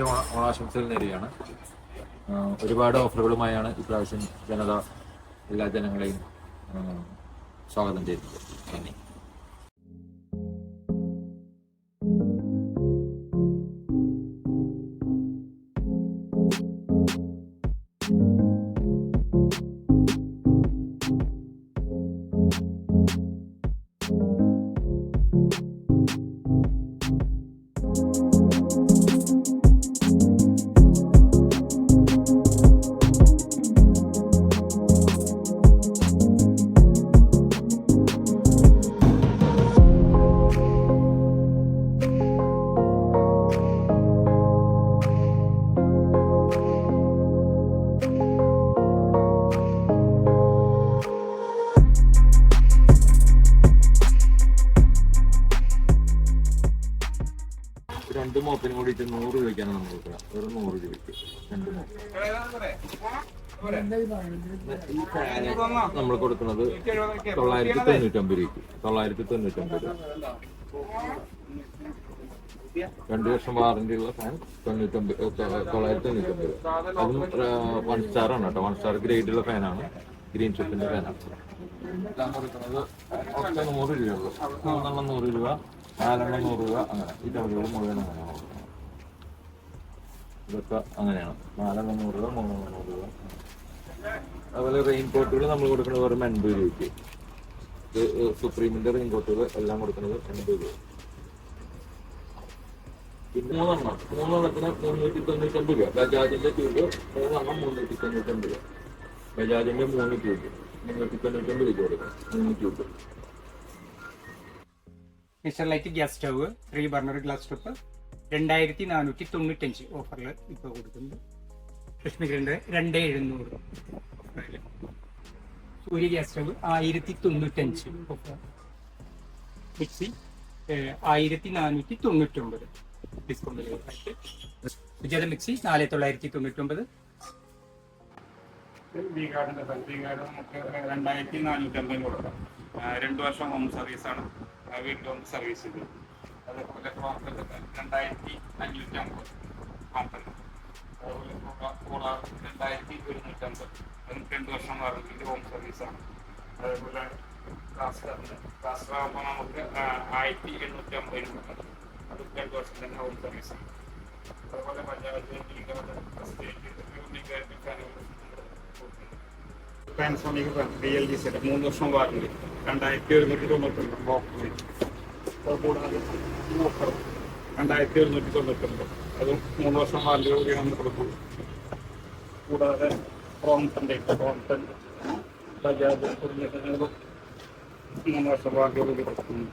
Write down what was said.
ഓണ- ഓണാശംസകൾ നേരുകയാണ്. ഒരുപാട് ഓഫറുകളുമായാണ് ഇപ്രാവശ്യം ജനത എല്ലാ ജനങ്ങളെയും സ്വാഗതം ചെയ്യുന്നത്. നന്ദി. രണ്ട് മോപ്പിനും കൂടിയിട്ട് നൂറ് രൂപയ്ക്കാണ് നമ്മൾ കൊടുക്കുക വെറും നൂറ് രൂപയ്ക്ക് രണ്ട് മോപ്പ്. നമ്മൾ കൊടുക്കുന്നത് തൊള്ളായിരത്തി തൊണ്ണൂറ്റൊമ്പത് രൂപയ്ക്ക്. തൊള്ളായിരത്തി തൊണ്ണൂറ്റൊമ്പത് രൂപ. രണ്ടു വർഷം വാറന്റി ഉള്ള ഫാൻ തൊണ്ണൂറ്റൊമ്പത് തൊള്ളായിരത്തി തൊണ്ണൂറ്റൊമ്പത് അതും വൺ സ്റ്റാർ കേട്ടോ. വൺ സ്റ്റാർ ഗ്രേഡ് ഉള്ള ഫാനാണ് ഗ്രീൻ ഷെപ്പിന്റെ ഫാനാണ് നൂറ് മൂന്നെണ്ണം നൂറ് രൂപ. നാലെണ്ണം നൂറ് രൂപ അങ്ങനെ. ഈ ടൗലുകൾ മുഴുവൻ അങ്ങനെ കൊടുക്കണം. ഇതൊക്കെ അങ്ങനെയാണ്. നാലെണ്ണം നൂറ് രൂപ മൂന്നെണ്ണം നൂറ് രൂപ അതുപോലെ റെയിൻ നമ്മൾ കൊടുക്കുന്നത് വെറും എൺപത് രൂപയ്ക്ക്. ഇത് സുപ്രീമിന്റെ റെയിൻ എല്ലാം കൊടുക്കുന്നത് എൺപത് രൂപ. പിന്നെ മൂന്നെണ്ണം. മൂന്നെണ്ണത്തിന് മുന്നൂറ്റി തൊണ്ണൂറ്റൊമ്പത് രൂപ. ബജാജിന്റെ ട്യൂബ് മൂന്നെണ്ണം മുന്നൂറ്റി തൊണ്ണൂറ്റൊമ്പത് രൂപ. ബജാജിന്റെ മൂന്ന് ട്യൂബ് മുന്നൂറ്റി തൊണ്ണൂറ്റൊമ്പത് രൂപ കൊടുക്കണം. മൂന്ന് tube mister light gas stove three burner glass top രണ്ടായിരത്തി നാനൂറ്റി തൊണ്ണൂറ്റഞ്ച് ഓഫറിൽ ഇപ്പോൾ കൊടുക്കുന്നത് ലക്ഷ്മി ഗ്രൈൻഡർ രണ്ട് എഴുന്നൂറ് സൂര്യ ഗ്യാസ് സ്റ്റവ് ആയിരത്തി തൊണ്ണൂറ്റഞ്ച് ഓഫർ. മിക്സി ആയിരത്തി നാനൂറ്റി തൊണ്ണൂറ്റൊമ്പത് ഡിസ്കൗണ്ട് സുജാത മിക്സി നാല് തൊള്ളായിരത്തി തൊണ്ണൂറ്റൊമ്പത് വി നമുക്ക് രണ്ടായിരത്തി നാനൂറ്റമ്പതിന് കൊടുക്കാം. രണ്ടു വർഷം ഹോം സർവീസാണ്. വീണ്ടും സർവീസ് ചെയ്തു അതേപോലെ പ്രോപ്പർ രണ്ടായിരത്തി അഞ്ഞൂറ്റി അമ്പത് അതുപോലെ കൂളാർ രണ്ടായിരത്തി ഒരുന്നൂറ്റമ്പത്. അതും രണ്ട് വർഷം വാറന്റിന്റെ ഹോം സർവീസാണ് അതേപോലെ കാസ്റ്ററിന് കാസ്റ്റർ ആകുമ്പോൾ നമുക്ക് ആയിരത്തി എണ്ണൂറ്റി അമ്പത് രൂപ അതും രണ്ട് വർഷം തന്നെ ഹോം സർവീസാണ് അതുപോലെ panchayat Panasonic B L G set മൂന്ന് വർഷം വാറണ്ടി. രണ്ടായിരത്തി ഒരുന്നൂറ്റി തൊണ്ണൂറ്റൊമ്പത്. അത് മൂന്ന് വർഷം വാറണ്ടി കൂടി നമ്മൾ കൊടുക്കും കൂടാതെ പ്രോംടന്റെ പ്രോംടൻ ബജാജ് തുടങ്ങിയ മൂന്ന് വർഷം വാറണ്ടി കൂടി കൊടുക്കുന്നു.